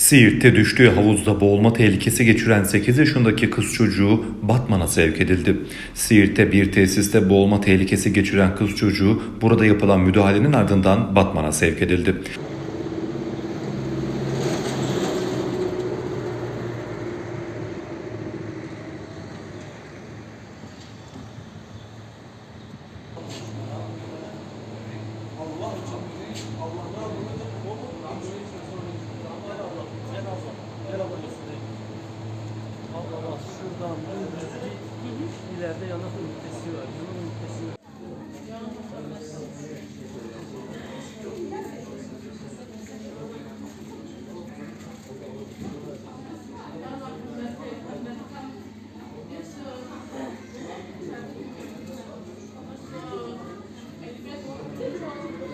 Siirt'te düştüğü havuzda boğulma tehlikesi geçiren 8 yaşındaki kız çocuğu Batman'a sevk edildi. Siirt'te bir tesiste boğulma tehlikesi geçiren kız çocuğu burada yapılan müdahalenin ardından Batman'a sevk edildi. Allah dümdüz git. İleride yanak ünitesi var. Yanak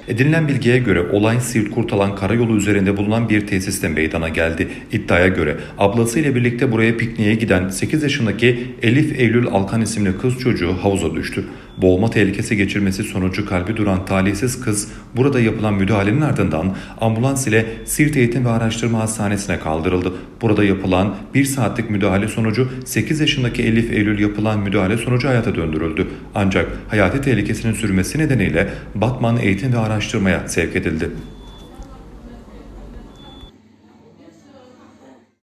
Edinilen bilgiye göre olay Siirt Kurtalan Karayolu üzerinde bulunan bir tesiste meydana geldi. İddiaya göre ablasıyla birlikte buraya pikniğe giden 8 yaşındaki Elif Eylül Alkan isimli kız çocuğu havuza düştü. Boğulma tehlikesi geçirmesi sonucu kalbi duran talihsiz kız burada yapılan müdahalenin ardından ambulans ile Siirt Eğitim ve Araştırma Hastanesi'ne kaldırıldı. Burada yapılan 1 saatlik müdahale sonucu 8 yaşındaki Elif Eylül yapılan müdahale sonucu hayata döndürüldü. Ancak hayati tehlikesinin sürmesi nedeniyle Batman Eğitim ve Araştırmaya sevk edildi.